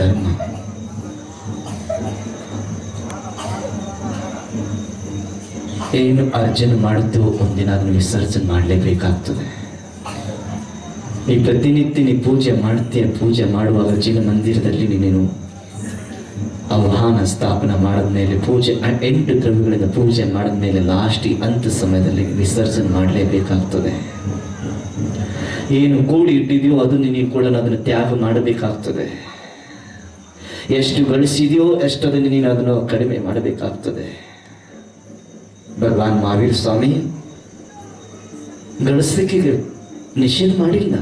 ಧರ್ಮ. ಏನು ಅರ್ಜನೆ ಮಾಡಿದ್ದು ಒಂದಿನ ಅದನ್ನು ವಿಸರ್ಜನೆ ಮಾಡಲೇಬೇಕಾಗ್ತದೆ. ಈ ಪ್ರತಿನಿತ್ಯ ನೀ ಪೂಜೆ ಮಾಡ್ತೀಯ, ಪೂಜೆ ಮಾಡುವಾಗ ಜೀವ ಮಂದಿರದಲ್ಲಿ ನೀನು ಆಹ್ವಾನ ಸ್ಥಾಪನೆ ಮಾಡಿದ ಮೇಲೆ ಪೂಜೆ ಎಂಟು ದ್ರವ್ಯಗಳಿಂದ ಪೂಜೆ ಮಾಡಿದ ಮೇಲೆ ಲಾಸ್ಟ್ ಅಂತ ಸಮಯದಲ್ಲಿ ವಿಸರ್ಜನೆ ಮಾಡಲೇಬೇಕಾಗ್ತದೆ. ಏನು ಕೂಡಿ ಇಟ್ಟಿದೆಯೋ ಅದು ನೀನು ಕೂಡ ಅದನ್ನು ತ್ಯಾಗ ಮಾಡಬೇಕಾಗ್ತದೆ. ಎಷ್ಟು ಗಳಿಸಿದೆಯೋ ಎಷ್ಟದನ್ನು ನೀನು ಅದನ್ನು ಕಡಿಮೆ ಮಾಡಬೇಕಾಗ್ತದೆ. ಭಗವಾನ್ ಮಹಾವೀರ್ ಸ್ವಾಮಿ, ಗಳಿಸ್ಲಿಕ್ಕೆ ನಿಷೇಧ ಮಾಡಿಲ್ಲ.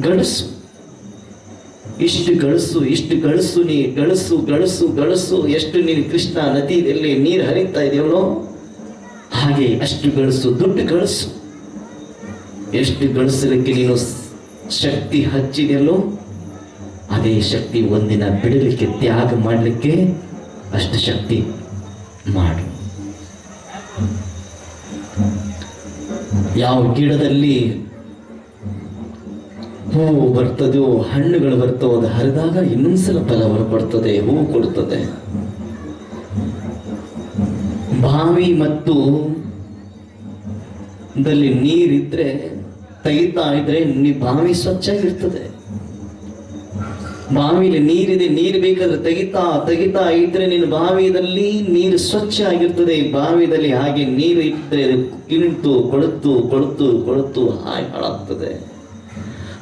ಗಳಿಸು. ಇಷ್ಟು ಗಳಿಸು ಇಷ್ಟು ಗಳಿಸು, ನೀ ಗಳಿಸು ಗಳಿಸು ಗಳಿಸು. ಎಷ್ಟು ನೀನು ಕೃಷ್ಣ ನದಿಯಲ್ಲಿ ನೀರು ಹರಿತಾ ಇದೆಯವನೋ ಹಾಗೆ ಅಷ್ಟು ಗಳಿಸು, ದುಡ್ಡು ಗಳಿಸು. ಎಷ್ಟು ಗಳಿಸಲಿಕ್ಕೆ ನೀನು ಶಕ್ತಿ ಹಚ್ಚಿದೆಯಲ್ಲೋ ಅದೇ ಶಕ್ತಿ ಒಂದಿನ ಬಿಡಲಿಕ್ಕೆ ತ್ಯಾಗ ಮಾಡಲಿಕ್ಕೆ ಅಷ್ಟು ಶಕ್ತಿ ಮಾಡು. ಯಾವ ಗಿಡದಲ್ಲಿ ಹೂವು ಬರ್ತದೋ, ಹಣ್ಣುಗಳು ಬರ್ತವೋ ಅದು ಹರಿದಾಗ ಇನ್ನೊಂದ್ಸಲ ಫಲ ಹೊರಪಡ್ತದೆ, ಹೂವು ಕೊಡ್ತದೆ ಬಾವಿ ಮತ್ತು ದಲ್ಲಿ ನೀರಿದ್ರೆ ತೆಗಿತಾ ಇದ್ರೆ ಬಾವಿ ಸ್ವಚ್ಛಾಗಿರ್ತದೆ. ಬಾವಿಲಿ ನೀರಿದೆ, ನೀರು ಬೇಕಾದ್ರೆ ತೆಗಿತಾ ತೆಗಿತಾ ಇದ್ರೆ ನಿನ್ನ ಬಾವಿಯಲ್ಲಿ ನೀರು ಸ್ವಚ್ಛ ಆಗಿರ್ತದೆ. ಬಾವಿಯಲ್ಲಿ ಹಾಗೆ ನೀರು ಇಟ್ಟರೆ ಕಿಣಿತು ಕೊಳುತ್ತು ಕೊಳುತ್ತು ಕೊಳುತ್ತು ಹಾಗೆ ಹಾಳಾಗ್ತದೆ.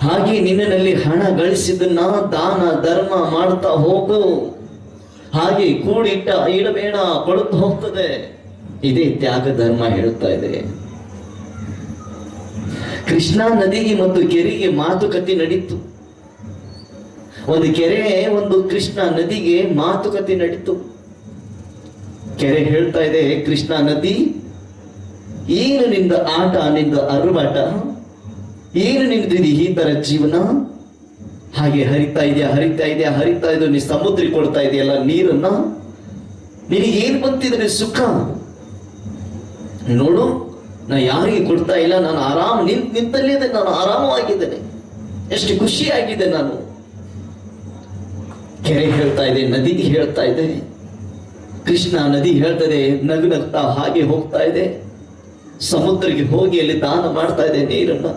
ಹಾಗೆ ನಿನ್ನಲ್ಲಿ ಹಣ ಗಳಿಸಿದ್ದನ್ನ ದಾನ, ಧರ್ಮ ಮಾಡ್ತಾ ಹೋಗು. ಹಾಗೆ ಕೂಡಿಟ್ಟ ಇಡಬೇಡ ಕೊಳುತ್ತು ಹೋಗ್ತದೆ. ಇದೇ ತ್ಯಾಗ ಧರ್ಮ ಹೇಳುತ್ತಾ ಇದೆ. ಕೃಷ್ಣಾ ನದಿಗೆ ಮತ್ತು ಕೆರೆಗೆ ಮಾತುಕತೆ ನಡೀತು. ಒಂದು ಕೆರೆ ಒಂದು ಕೃಷ್ಣ ನದಿಗೆ ಮಾತುಕತೆ ನಡೀತು. ಕೆರೆ ಹೇಳ್ತಾ ಇದೆ, ಕೃಷ್ಣ ನದಿ, ಏನು ನಿಂದ ಆಟ, ನಿಂದ ಅರ್ವಾಟ ಏನು ನಿಂದಿದೆ ಈ ತರ ಜೀವನ? ಹಾಗೆ ಹರಿತಾ ಇದೆಯಾ ಹರಿತಾ ಇದೆಯಾ, ಹರಿತಾ ಇದ್ದು ನೀ ಸಮುದ್ರ ಕೊಡ್ತಾ ಇದೆಯಲ್ಲ ನೀರನ್ನ? ನಿನಗೆ ಏನ್ ಬಂತಿದ್ರೆ ಸುಖ? ನೋಡು, ನಾ ಯಾರಿಗೆ ಕೊಡ್ತಾ ಇಲ್ಲ, ನಾನು ಆರಾಮ್ ನಿಂತ ನಿಂತಲ್ಲೇ ನಾನು ಆರಾಮವಾಗಿದ್ದೇನೆ. ಎಷ್ಟು ಖುಷಿಯಾಗಿದೆ ನಾನು. ಕೆರೆ ಹೇಳ್ತಾ ಇದೆ, ನದಿ ಹೇಳ್ತಾ ಇದೆ. ಕೃಷ್ಣ ನದಿ ಹೇಳ್ತದೆ, ನಗು ನಗ್ತಾ ಹಾಗೆ ಹೋಗ್ತಾ ಇದೆ. ಸಮುದ್ರಕ್ಕೆ ಹೋಗಿ ಅಲ್ಲಿ ದಾನ ಮಾಡ್ತಾ ಇದೆ ನೀರನ್ನ.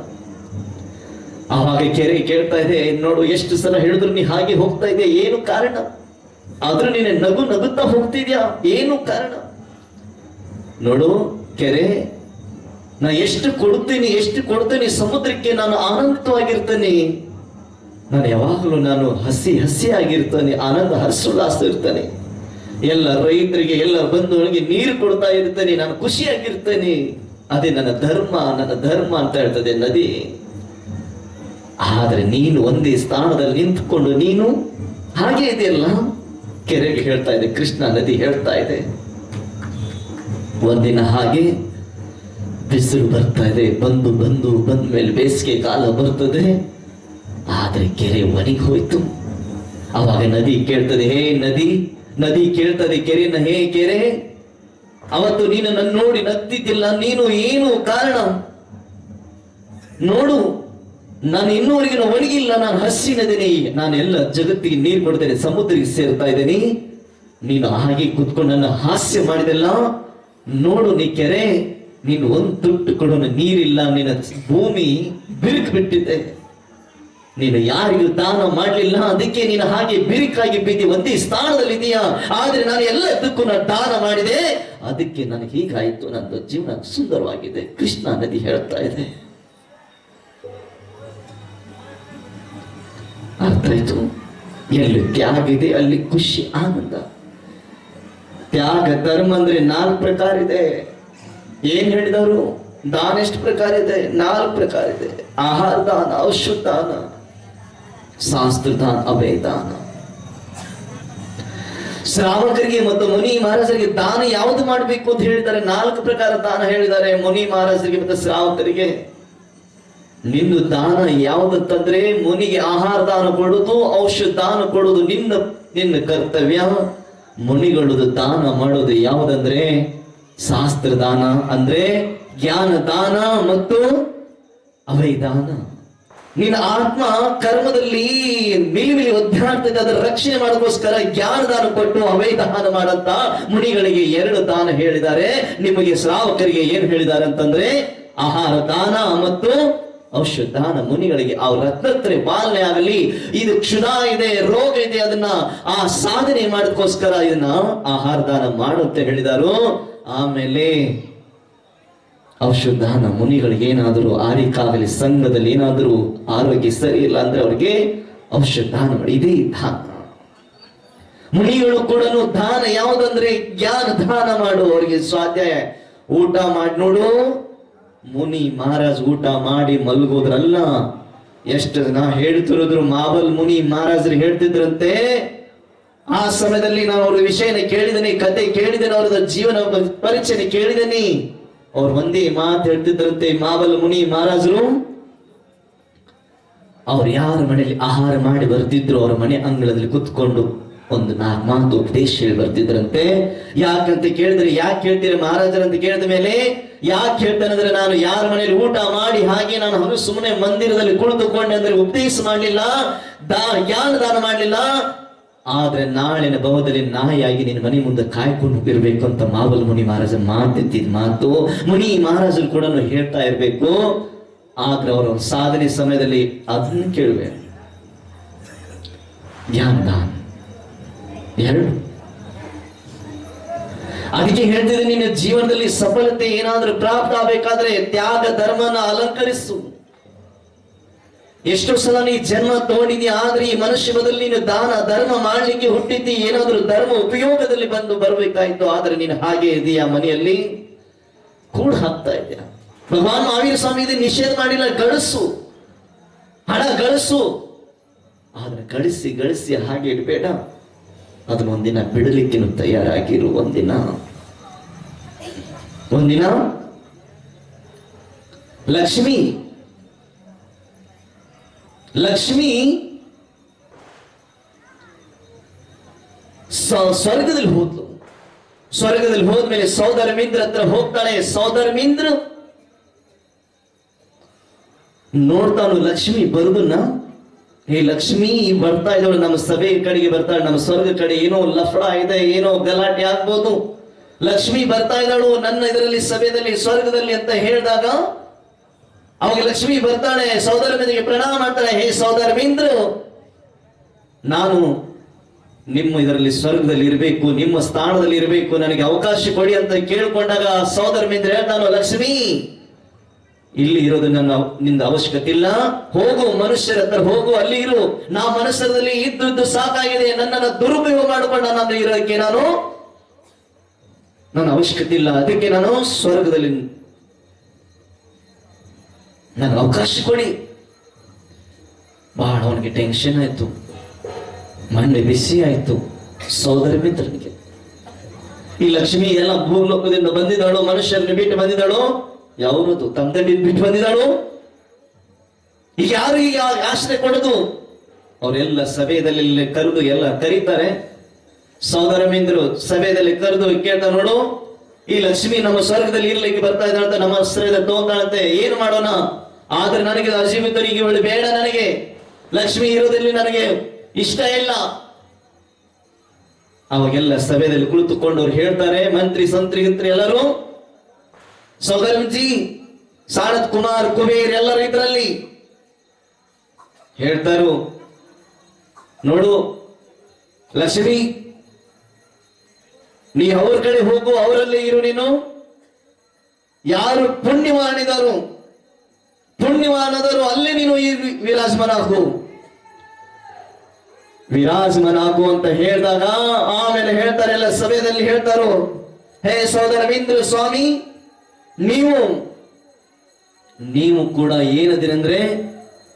ಆವಾಗ ಕೆರೆ ಕೇಳ್ತಾ ಇದೆ, ನೋಡು ಎಷ್ಟು ಸಲ ಹೇಳಿದ್ರು ನೀ ಹಾಗೆ ಹೋಗ್ತಾ ಇದೆಯಾ, ಏನು ಕಾರಣ? ಆದ್ರೂ ನೀನೆ ನಗು ನಗುತ್ತಾ ಹೋಗ್ತಿದ್ಯಾ, ಏನು ಕಾರಣ? ನೋಡು ಕೆರೆ, ನಾ ಎಷ್ಟು ಕೊಡ್ತೀನಿ ಎಷ್ಟು ಕೊಡ್ತೀನಿ, ಸಮುದ್ರಕ್ಕೆ ನಾನು ಆನಂದಿತವಾಗಿರ್ತೇನೆ. ನಾನು ಯಾವಾಗಲೂ ನಾನು ಹಸಿ ಹಸಿ ಆಗಿರ್ತಾನೆ ಆನಂದ ಹರ್ಷೋಲ್ಲಾಸ ಇರ್ತಾನೆ ಎಲ್ಲ ರೈತರಿಗೆ, ಎಲ್ಲ ಬಂಧುಗಳಿಗೆ ನೀರು ಕೊಡ್ತಾ ಇರ್ತೇನೆ, ನಾನು ಖುಷಿಯಾಗಿರ್ತೇನೆ. ಅದೇ ನನ್ನ ಧರ್ಮ ನನ್ನ ಧರ್ಮ ಅಂತ ಹೇಳ್ತದೆ ನದಿ. ಆದರೆ ನೀನು ಒಂದೇ ಸ್ಥಾನದಲ್ಲಿ ನಿಂತುಕೊಂಡು ನೀನು ಹಾಗೆ ಇದೆಯಲ್ಲ? ಕೆರೆಗೆ ಹೇಳ್ತಾ ಇದೆ, ಕೃಷ್ಣ ನದಿ ಹೇಳ್ತಾ ಇದೆ. ಒಂದಿನ ಹಾಗೆ ಬಿಸಿಲು ಬರ್ತಾ ಇದೆ, ಬಂದು ಬಂದು ಬಂದ ಮೇಲೆ ಬೇಸಿಗೆ ಕಾಲ ಬರ್ತದೆ. ಆದ್ರೆ ಕೆರೆ ಒಣಗಿ ಹೋಯ್ತು. ಅವಾಗ ನದಿ ಕೇಳ್ತದೆ, ಹೇ ನದಿ ನದಿ ಕೇಳ್ತದೆ ಕೆರೆನ, ಹೇ ಕೆರೆ. ಅವತ್ತು ನೀನು ನನ್ನ ನೋಡಿ ನಗ್ತಿದ್ದಿಲ್ಲ, ನೀನು ಏನು ಕಾರಣ? ನೋಡು, ನಾನು ಇನ್ನೂವರೆಗಿನ ಒಣಗಿಲ್ಲ, ನಾನು ಹಸಿನದೇನೆ ನಾನು ಎಲ್ಲ ಜಗತ್ತಿಗೆ ನೀರು ಕೊಡ್ತೇನೆ, ಸಮುದ್ರಕ್ಕೆ ಸೇರ್ತಾ ಇದ್ದೇನೆ. ನೀನು ಹಾಗೆ ಕುತ್ಕೊಂಡು ನನ್ನ ಹಾಸ್ಯ ಮಾಡಿದೆಲ್ಲ, ನೋಡು ನೀ ಕೆರೆ, ನೀನು ಒಂದು ತುಟ್ಟು ಕೊಡೋಣ ನೀರಿಲ್ಲ, ನಿನ್ನ ಭೂಮಿ ಬಿರುಕು ಬಿಟ್ಟಿದೆ. ನೀನು ಯಾರಿಗೂ ದಾನ ಮಾಡಲಿಲ್ಲ, ಅದಕ್ಕೆ ನೀನು ಹಾಗೆ ಬಿರುಕಾಗಿ ಬಿದ್ದಿ ಒಂದೇ ಸ್ಥಾನದಲ್ಲಿ ಇದೆಯಾ? ಆದ್ರೆ ನಾನು ಎಲ್ಲದಕ್ಕೂ ನಾನು ದಾನ ಮಾಡಿದೆ. ಅದಕ್ಕೆ ನನಗೆ ಹೀಗಾಯಿತು ನನ್ನ ಜೀವನ ಸುಂದರವಾಗಿದೆ. ಕೃಷ್ಣ ನದಿ ಹೇಳ್ತಾ ಇದೆ. ಅರ್ಥ ಆಯ್ತು ಎಲ್ಲಿ ತ್ಯಾಗ ಇದೆ, ಅಲ್ಲಿ ಖುಷಿ, ಆನಂದ. ತ್ಯಾಗ, ಧರ್ಮ ಅಂದ್ರೆ ನಾಲ್ಕು ಪ್ರಕಾರ ಇದೆ. ಏನ್ ಹೇಳಿದವರು? ದಾನ ಎಷ್ಟು ಪ್ರಕಾರ ಇದೆ? ನಾಲ್ಕು ಪ್ರಕಾರ ಇದೆ. ಆಹಾರ ದಾನ, ಔಷಧ ದಾನ. ಶಾಸ್ತ್ರ ಅವೇದಾನ ಶ್ರಾವಕರಿಗೆ ಮತ್ತು ಮುನಿ ಮಹಾರಾಜರಿಗೆ ದಾನ ಯಾವುದು ಮಾಡಬೇಕು ಅಂತ ಹೇಳಿದ್ದಾರೆ? ನಾಲ್ಕು ಪ್ರಕಾರ ದಾನ ಹೇಳಿದ್ದಾರೆ. ಮುನಿ ಮಹಾರಾಜರಿಗೆ ಮತ್ತು ಶ್ರಾವಕರಿಗೆ. ನಿನ್ನ ದಾನ ಯಾವುದಂತಂದ್ರೆ ಮುನಿಗೆ ಆಹಾರ ದಾನ ಕೊಡುದು ಔಷಧ ದಾನ ಕೊಡುದು ನಿನ್ನ ನಿನ್ನ ಕರ್ತವ್ಯ. ಮುನಿಗಳದು ದಾನ ಮಾಡೋದು ಯಾವುದಂದ್ರೆ? ಶಾಸ್ತ್ರ ದಾನ ಅಂದ್ರೆ ಜ್ಞಾನ ದಾನ ಮತ್ತು ಅವೈದಾನ ದಾನ ನಿನ್ನ ಆತ್ಮ ಕರ್ಮದಲ್ಲಿ ಮಿಲಿಮಿಲಿ ಒದ್ದಾಡ್ತಿದ್ದ ಅದರ ರಕ್ಷಣೆ ಮಾಡೋದಕ್ಕೋಸ್ಕರ ಜ್ಞಾನದಾನ ಕೊಟ್ಟು ಅವೈಧ ದಾನ ಮಾಡಂತ ಮುನಿಗಳಿಗೆ ಎರಡು ದಾನ ಹೇಳಿದ್ದಾರೆ. ನಿಮಗೆ ಶ್ರಾವಕರಿಗೆ ಏನ್ ಹೇಳಿದ್ದಾರೆ ಅಂತಂದ್ರೆ, ಆಹಾರ ದಾನ ಮತ್ತು ಔಷಧ ದಾನ. ಮುನಿಗಳಿಗೆ ಆ ರತ್ನತ್ರೆ ಪಾಲನೆ ಆಗಲಿ. ಇದು ಕ್ಷುಧಾ ಇದೆ, ರೋಗ ಇದೆ, ಅದನ್ನ ಆ ಸಾಧನೆ ಮಾಡೋದಕ್ಕೋಸ್ಕರ ಇದನ್ನ ಆಹಾರ ದಾನ ಮಾಡು ಅಂತ ಹೇಳಿದಾರು. ಆಮೇಲೆ ಔಷಧಾನ ಮುನಿಗಳಿಗೆ ಏನಾದರೂ ಆರಿಕಾಗಲಿ ಸಂಘದಲ್ಲಿ ಏನಾದರೂ ಆರೋಗ್ಯ ಸರಿ ಇಲ್ಲ ಅಂದ್ರೆ ಅವ್ರಿಗೆ ಔಷಧಾನ ಮಾಡಿ ಇದೇ ದಾನ ಮುನಿಗಳು ಕೂಡ ದಾನ ಯಾವುದಂದ್ರೆ ಜ್ಞಾನ ದಾನ ಮಾಡು, ಅವರಿಗೆ ಸ್ವಾಧ್ಯ ಊಟ ಮಾಡಿ ನೋಡು, ಮುನಿ ಮಹಾರಾಜ್ ಊಟ ಮಾಡಿ ಮಲಗೋದ್ರಲ್ಲ, ಎಷ್ಟು ನಾ ಹೇಳ್ತಿರೋದ್ರು ಮಾವಲ್ ಮುನಿ ಮಹಾರಾಜರು ಹೇಳ್ತಿದ್ರಂತೆ, ಆ ಸಮಯದಲ್ಲಿ ನಾನು ಅವ್ರ ವಿಷಯನ ಕೇಳಿದನಿ, ಕತೆ ಕೇಳಿದನಿ, ಅವ್ರದ ಜೀವನ ಪರಿಚಯ ಕೇಳಿದನಿ. ಅವ್ರು ಒಂದೇ ಮಾತು ಹೇಳ್ತಿದ್ರಂತೆ, ಮಾವಲ್ ಮುನಿ ಮಹಾರಾಜರು. ಅವ್ರು ಯಾರ ಮನೆಯಲ್ಲಿ ಆಹಾರ ಮಾಡಿ ಬರ್ತಿದ್ರು ಅವ್ರ ಮನೆ ಅಂಗಳದಲ್ಲಿ ಕುತ್ಕೊಂಡು ಒಂದು ನಾಲ್ಕು ಮಾತು ಉಪದೇಶ ಹೇಳಿ ಬರ್ತಿದ್ರಂತೆ ಯಾಕಂತ ಕೇಳಿದ್ರೆ, ಯಾಕೆ ಕೇಳ್ತೀರಿ ಮಹಾರಾಜರಂತ ಕೇಳಿದ ಮೇಲೆ, ಯಾಕೆ ಹೇಳ್ತಾನಂದ್ರೆ ನಾನು ಯಾರ ಮನೆಯಲ್ಲಿ ಊಟ ಮಾಡಿ ಹಾಗೆ ನಾನು ಹರು ಸುಮ್ಮನೆ ಮಂದಿರದಲ್ಲಿ ಕುಳಿತುಕೊಂಡೆ ಅಂದ್ರೆ ಉಪದೇಶ ಮಾಡಲಿಲ್ಲ, ದಾನ ಜ್ಞಾನ ದಾನ ಮಾಡಲಿಲ್ಲ ಆದ್ರೆ ನಾಳಿನ ಭವದಲ್ಲಿ ನಾಯಿಯಾಗಿ ನಿನ್ನ ಮನೆ ಮುಂದೆ ಕಾಯ್ಕೊಂಡು ಇರಬೇಕು ಅಂತ ಮಾವಲ್ ಮುನಿ ಮಹಾರಾಜ ಮಾತೆತ್ತಿದ ಮಾತು, ಮುನಿ ಮಹಾರಾಜರು ಕೂಡ ಹೇಳ್ತಾ ಇರಬೇಕು. ಆದ್ರೆ ಅವರ ಸಾಧನೆ ಸಮಯದಲ್ಲಿ ಅದನ್ನ ಕೇಳುವೆ. ದಾನ ಎರಡು. ಅದಕ್ಕೆ ಹೇಳ್ತಿದ್ರೆ ನಿನ್ನ ಜೀವನದಲ್ಲಿ ಸಫಲತೆ ಏನಾದ್ರೂ ಪ್ರಾಪ್ತ ಆಗಬೇಕಾದ್ರೆ ತ್ಯಾಗ, ಧರ್ಮನ ಅಲಂಕರಿಸು. ಎಷ್ಟೋ ಸಲ ನೀ ಜನ್ಮ ತಗೊಂಡಿದ್ಯಾ, ಆದ್ರೆ ಈ ಮನುಷ್ಯದಲ್ಲಿ ನೀನು ದಾನ, ಧರ್ಮ ಮಾಡ್ಲಿಕ್ಕೆ ಹುಟ್ಟಿದ್ದಿ, ಏನಾದ್ರೂ ಧರ್ಮ ಉಪಯೋಗದಲ್ಲಿ ಬಂದು ಬರಬೇಕಾಯ್ತು, ಆದ್ರೆ ನೀನು ಹಾಗೆ ಇದೆಯಾ ಮನೆಯಲ್ಲಿ? ಕೂಡ ಹಾಕ್ತಾ ಇದೆಯಾ ಭಗವಾನ್ ಮಹಾವೀರ ಸ್ವಾಮಿ ನಿಷೇಧ ಮಾಡಿಲ್ಲ, ಗಳಿಸು. ಹಣ ಗಳಿಸು. ಆದ್ರೆ ಗಳಿಸಿ ಗಳಿಸಿ ಹಾಗೆ ಇಡಬೇಡ. ಅದನ್ನ ಒಂದಿನ ಬಿಡಲಿಕ್ಕೆ ತಯಾರಾಗಿರು ಒಂದಿನ. ಒಂದಿನ? ಲಕ್ಷ್ಮಿ ಲಕ್ಷ್ಮಿ ಸ್ವರ್ಗದಲ್ಲಿ ಹೋದ್ಲು. ಸ್ವರ್ಗದಲ್ಲಿ ಹೋದ್ಮೇಲೆ ಸೌದರ ಮಿಂದ್ರ ಹತ್ರ ಹೋಗ್ತಾಳೆ. ಸೋದರ ಮಿಂದ್ರ ನೋಡ್ತಾನು ಲಕ್ಷ್ಮಿ ಬರುದನ್ನ. ಹೇ ಲಕ್ಷ್ಮಿ, ಬರ್ತಾ ಇದ್ದವಳು ನಮ್ಮ ಸಭೆ ಕಡೆಗೆ ಬರ್ತಾಳೆ. ನಮ್ಮ ಸ್ವರ್ಗ ಕಡೆ ಏನೋ ಲಫಡ ಇದೆ, ಏನೋ ಗಲಾಟೆ ಆಗ್ಬೋದು. ಲಕ್ಷ್ಮಿ ಬರ್ತಾ ಇದ್ದಾಳು. ನನ್ನ ಇದರಲ್ಲಿ, ಸಭೆಯಲ್ಲಿ, ಸ್ವರ್ಗದಲ್ಲಿ ಅಂತ ಹೇಳಿದಾಗ ಅವಾಗ ಲಕ್ಷ್ಮಿ ಬರ್ತಾಳೆ, ಸೋದರ ಮಿಂದ್ರಿಗೆ ಪ್ರಣಾಮ ಮಾಡ್ತಾಳೆ ಹೇ ಸೌದರ್ಮೀಂದ್ರ ನಾನು ನಿಮ್ಮ ಇದರಲ್ಲಿ ಸ್ವರ್ಗದಲ್ಲಿ ಇರಬೇಕು, ನಿಮ್ಮ ಸ್ಥಾನದಲ್ಲಿ ಇರಬೇಕು, ನನಗೆ ಅವಕಾಶ ಕೊಡಿ ಅಂತ ಕೇಳಿಕೊಂಡಾಗ ಸೌದರ್ಮೀಂದ್ರ ಮಿಂದ್ರ ಹೇಳ್ತಾನು, ಲಕ್ಷ್ಮಿ, ಇಲ್ಲಿ ಇರೋದು ನನ್ನ ನಿಂದ ಅವಶ್ಯಕತೆ ಇಲ್ಲ, ಹೋಗು, ಮನುಷ್ಯರ ಹತ್ರ ಹೋಗು, ಅಲ್ಲಿ ಇರು. ನಾ ಮನುಷ್ಯರಲ್ಲಿ ಇದ್ದು ಸಾಕಾಗಿದೆ, ನನ್ನನ್ನು ದುರುಪಯೋಗ ಮಾಡಿಕೊಂಡ ನಾನು ಇರೋದಕ್ಕೆ ನಾನು, ನನ್ನ ಅವಶ್ಯಕತೆ ಇಲ್ಲ. ಅದಕ್ಕೆ ನಾನು ಸ್ವರ್ಗದಲ್ಲಿ ನನಗೆ ಅವಕಾಶ ಕೊಡಿ. ಬಹಳ ಅವನಿಗೆ ಟೆನ್ಷನ್ ಆಯ್ತು. ಮಂಡೆ ಬಿಸಿ ಆಯ್ತು. ಸೋದರಿ ಮಿತ್ರನಿಗೆ. ಈ ಲಕ್ಷ್ಮಿ ಎಲ್ಲ ಭೂಲೋಕದಿಂದ ಬಂದಿದ್ದಾಳು, ಮನುಷ್ಯರನ್ನು ಬಿಟ್ಟು ಬಂದಿದ್ದಾಳು? ಯಾವ್ದು ತಂದೆ ಬಿಟ್ಟು ಬಂದಿದ್ದಾಳು? ಈಗ ಯಾರು ಈಗ ಆಶ್ರಯ ಕೊಡೋದು? ಅವರೆಲ್ಲ ಸಭೆಯಲ್ಲಿ ಕರೆದು ಎಲ್ಲ ಕರೀತಾರೆ. ಸೋದರ ಮಿಂದ್ರು ಸಭೆಯಲ್ಲಿ ಕರೆದು ಕೇಳ್ತಾ ನೋಡು. ಈ ಲಕ್ಷ್ಮಿ ನಮ್ಮ ಸ್ವರ್ಗದಲ್ಲಿ ಇರ್ಲಿಕ್ಕೆ ಬರ್ತಾ ಇದ್ದಾಳಂತ ನಮ್ಮ ಆಶ್ರಯದ ತೋತಾಳಂತೆ. ಏನು ಮಾಡೋಣ? ಆದ್ರೆ ನನಗೆ ಅಜೀವಿತರಿಗೆ ಇವಳು ಬೇಡ ನನಗೆ. ಲಕ್ಷ್ಮಿ ಇರೋದ್ರಲ್ಲಿ ನನಗೆ. ಇಷ್ಟ ಇಲ್ಲ. ಅವಾಗೆಲ್ಲ ಸಭೆಯಲ್ಲಿ ಕುಳಿತುಕೊಂಡವ್ರು ಹೇಳ್ತಾರೆ, ಮಂತ್ರಿ, ಸಂತ್ರಿ, ಗಿಂತ್ರಿ ಎಲ್ಲರೂ ಸೌಗರ್ಜಿ ಸಾರಥ್ ಕುಮಾರ್ ಕುಬೇರ್ ಎಲ್ಲರೂ ಇದ್ರಲ್ಲಿ. ಹೇಳ್ತಾರು, ನೋಡು, ಲಕ್ಷ್ಮಿ, ನೀ ಅವ್ರ ಕಡೆ ಹೋಗು, ಅವರಲ್ಲೇ ಇರು ನೀನು. ಯಾರು ಪುಣ್ಯವಾಣಿದರು ಪುಣ್ಯವಾನದರು ಅಲ್ಲಿ ನೀನು ಈ ವಿರಾಜಮಾನಾಗು. ವಿರಾಜಮಾನಾಗು ಅಂತ ಹೇಳಿದಾಗ ಆಮೇಲೆ ಹೇಳ್ತಾರೆ, ಎಲ್ಲ ಸಭೆಯಲ್ಲಿ ಹೇಳ್ತಾರೋ, ಹೇ ಸೋದರ ಮೀಂದ್ರ ಸ್ವಾಮಿ, ನೀವು ನೀವು ಕೂಡ ಏನದಿರಂದ್ರೆ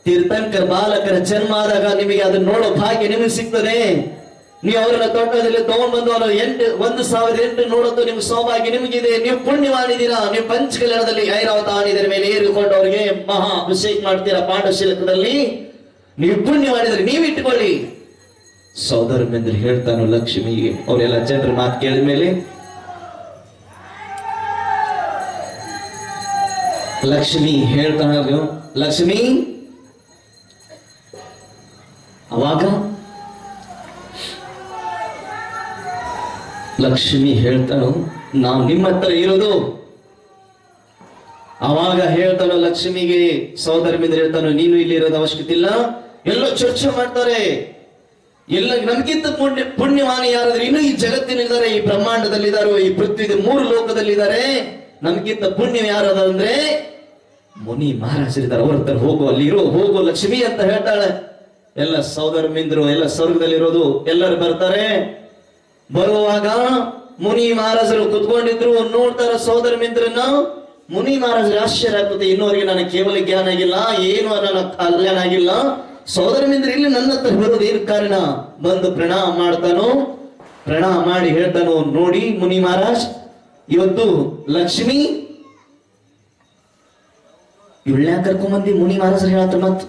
ತೀರ್ಥಂಕರ್ ಬಾಲಕರ ಜನ್ಮ ಆದಾಗ ನಿಮಗೆ ಅದನ್ನ ನೋಡೋ ಭಾಗ್ಯ ನಿಮಗೆ ಸಿಗ್ತದೆ. ನೀವು ಅವರನ್ನ ತೋಟದಲ್ಲಿ ತಗೊಂಡ್ಬಂದು ಅವರು ಎಂಟು, ಒಂದು ಸಾವಿರದ ಎಂಟು ನೋಡೋದು ನಿಮ್ಗೆ ಸೌಭಾಗ್ಯ ನಿಮಗಿದೆ. ನೀವು ಪುಣ್ಯವಾಗಿದ್ದೀರಾ ನೀವು ಪಂಚಕಲ್ಯಾಣದಲ್ಲಿ ಐರಾವತ ಇದರ ಮೇಲೆ ಏರಿಕೊಂಡು ಅವರಿಗೆ ಮಹಾ ಅಭಿಷೇಕ ಮಾಡ್ತೀರಾ ಪಾಂಡಶೀಲಕದಲ್ಲಿ ನೀವು ಪುಣ್ಯವಾನಿದ್ರೆ ನೀವು ಇಟ್ಕೊಳ್ಳಿ ಸೋದರ ಹೇಳ್ತಾನು ಲಕ್ಷ್ಮಿಗೆ. ಅವರೆಲ್ಲ ಜನರ ಮಾತು ಕೇಳಿದ ಮೇಲೆ ಲಕ್ಷ್ಮಿ ಹೇಳ್ತಾನು ಲಕ್ಷ್ಮಿ, ಅವಾಗ ಲಕ್ಷ್ಮಿ ಹೇಳ್ತಾನು, ನಾವು ನಿಮ್ಮ ಹತ್ರ ಇರೋದು. ಅವಾಗ ಹೇಳ್ತಾನು ಲಕ್ಷ್ಮಿಗೆ, ಸಹೋದರ ಮೇಲೆ ಹೇಳ್ತಾನು, ನೀನು ಇಲ್ಲಿ ಇರೋದು ಅವಶ್ಯಕತೆ ಇಲ್ಲ ಎಲ್ಲ ಚರ್ಚೆ ಮಾಡ್ತಾರೆ. ಎಲ್ಲ ನಮ್ಗಿಂತ ಪುಣ್ಯ, ಪುಣ್ಯವಾನಿ ಯಾರಾದ್ರೂ ಇನ್ನೂ ಈ ಜಗತ್ತಿನಲ್ಲಿದ್ದಾರೆ, ಈ ಬ್ರಹ್ಮಾಂಡದಲ್ಲಿದ್ದಾರೆ, ಈ ಪೃಥ್ವಿ ಮೂರು ಲೋಕದಲ್ಲಿದ್ದಾರೆ. ನಮ್ಗಿಂತ ಪುಣ್ಯ ಯಾರದ ಅಂದ್ರೆ, ಮುನಿ ಮಹಾರಾಜರಿದ್ದಾರೆ. ಅವ್ರ ಹತ್ರ ಹೋಗು, ಅಲ್ಲಿ ಇರೋ, ಹೋಗು ಲಕ್ಷ್ಮಿ ಅಂತ ಹೇಳ್ತಾಳೆ. ಎಲ್ಲ ಸಹೋದರ ಎಲ್ಲ ಸ್ವರ್ಗದಲ್ಲಿರೋದು ಎಲ್ಲರೂ ಬರ್ತಾರೆ. ಬರುವಾಗ ಮುನಿ ಮಹಾರಾಜರು ಕುತ್ಕೊಂಡಿದ್ರು, ನೋಡ್ತಾರ ಸೋದರ ಮಿತ್ರನ್ನ. ಮುನಿ ಮಹಾರಾಜರು ಆಶ್ಚರ್ಯ ಆಗ್ತದೆ ಇನ್ನೋರಿಗೆ ನನಗೆ ಕೇವಲ ಜ್ಞಾನ ಆಗಿಲ್ಲ, ಏನು ನನ್ನ ಕಲ್ಯಾಣ ಆಗಿಲ್ಲ. ಸೋದರ ಮಿತ್ರ ಇಲ್ಲಿ ನನ್ನ ಹತ್ರ ಬರೋದು ಏನು ಕಾರಣ? ಬಂದು ಪ್ರಣಾಮ ಮಾಡ್ತಾನೋ, ಪ್ರಣಾಮ ಮಾಡಿ ಹೇಳ್ತಾನೋ, ನೋಡಿ ಮುನಿ ಮಹಾರಾಜ್, ಇವತ್ತು ಲಕ್ಷ್ಮಿ ಇವಳ್ನ್ಯಾ ಕರ್ಕೊಂಬಂದಿ ಮುನಿ ಮಹಾರಾಜರು ಹೇಳತ್ರ ಮತ್.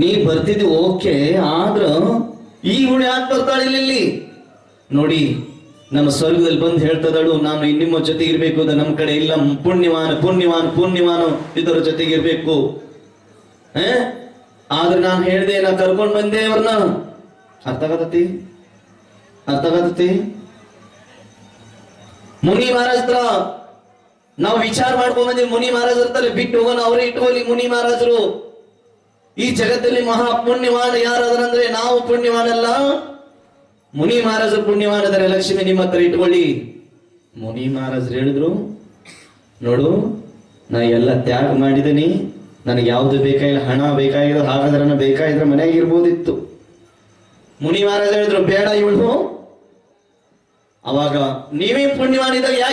ನೀ ಬರ್ತಿದ್ವಿ ಓಕೆ, ಆದ್ರ ಈ ಹುಳಿ ಯಾಕೆ ಬರ್ತಾಳೆ ಇಲ್ಲಿ? ನೋಡಿ, ನಮ್ಮ ಸ್ವರ್ಗದಲ್ಲಿ ಬಂದು ಹೇಳ್ತದಳು, ನಾನು ನಿಮ್ಮ ಜೊತೆಗೆ ಇರಬೇಕು ಅಂತ ನಮ್ಮ ಕಡೆ ಇಲ್ಲ, ಪುಣ್ಯವಾನ ಪುಣ್ಯವಾನ ಪುಣ್ಯವಾನ ಇದರ ಜೊತೆಗೆ ಇರಬೇಕು? ಆದ್ರೆ ನಾನು ಹೇಳಿದೆ, ನಾ ಕರ್ಕೊಂಡು ಬಂದೆ ಅವ್ರನ್ನ ಅರ್ಥ ಆಗತತಿ? ಅರ್ಥ ಆಗತತಿ? ಮುನಿ ಮಹಾರಾಜ್ರ, ನಾವು ವಿಚಾರ ಮಾಡ್ಕೊಂಡ್ ಬಂದಿವಿ. ಮುನಿ ಮಹಾರಾಜ್ ಇರ್ತಾರೆ ಬಿಟ್ಟು ಹೋಗೋಣ. ಅವರೇ ಇಟ್ಕೊಳ್ಳಿ ಮುನಿ ಮಹಾರಾಜರು. ಈ ಜಗತ್ತಲ್ಲಿ ಮಹಾ ಪುಣ್ಯವಾನ ಯಾರಾದ್ರಂದ್ರೆ ನಾವು ಪುಣ್ಯವಾನಲ್ಲ? ಮುನಿ ಮಹಾರಾಜರು ಪುಣ್ಯವಾನದರೆ ಲಕ್ಷ್ಮಿ ನಿಮ್ಮ ಹತ್ರ ಇಟ್ಕೊಳ್ಳಿ. ಮುನಿ ಮಹಾರಾಜರು ಹೇಳಿದ್ರು, ನೋಡು, ನಾ ಎಲ್ಲ ತ್ಯಾಗ ಮಾಡಿದೀನಿ ನನಗೆ ಯಾವ್ದು ಬೇಕಾಗಿಲ್ಲ, ಹಣ ಬೇಕಾಗಿರೋ ಹಾಗಾದ್ರೆ ಬೇಕಾಗಿದ್ರೆ ಮನೆಯಾಗ ಇರ್ಬೋದಿತ್ತು. ಮುನಿ ಮಹಾರಾಜ ಹೇಳಿದ್ರು, ಬೇಡ ಇವಳು. ಅವಾಗ ನೀವೇ ಪುಣ್ಯವಾನಿದಾಗ ಯಾಕೆ